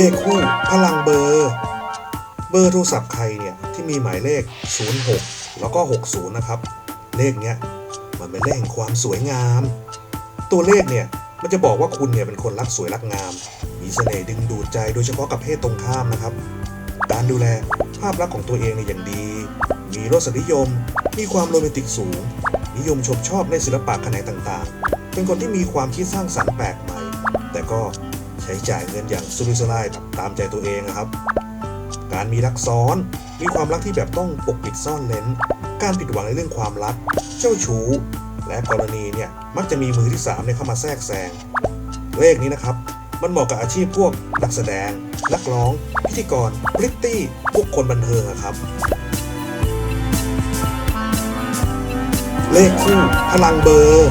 เลขคู่พลังเบอร์ เบอร์โทรศัพท์ใครเนี่ยที่มีหมายเลข 06 แล้วก็ 60 นะครับ เลขเนี้ยมันเป็นเลขแห่งความสวยงาม ตัวเลขเนี่ยมันจะบอกว่าคุณเนี่ยเป็นคนรักสวยรักงาม มีเสน่ห์ดึงดูดใจโดยเฉพาะกับเพศตรงข้ามนะครับ การดูแลภาพลักษณ์ของตัวเองเนี่ยอย่างดี มีรสนิยม มีความโรแมนติกสูง นิยมชมชอบในศิลปะแขนงต่างๆ เป็นคนที่มีความคิดสร้างสรรค์แปลกใหม่ แต่ก็ ใช้จ่ายเงินอย่างสุรุ่ยสุร่ายตามใจตัวเองนะครับ การมีรักซ้อน มีความรักที่แบบต้องปกปิดซ่อนเลนการผิดหวังในเรื่องความรัก เจ้าชู้ และกรณีเนี่ยมักจะมีมือที่3เนี่ยเข้ามาแทรกแซง เลขนี้นะครับ มันเหมาะกับอาชีพพวกนักแสดง นักร้อง พิธีกรพริตตี้ พวกคนบันเทิงครับ เลขคู่พลังเบอร์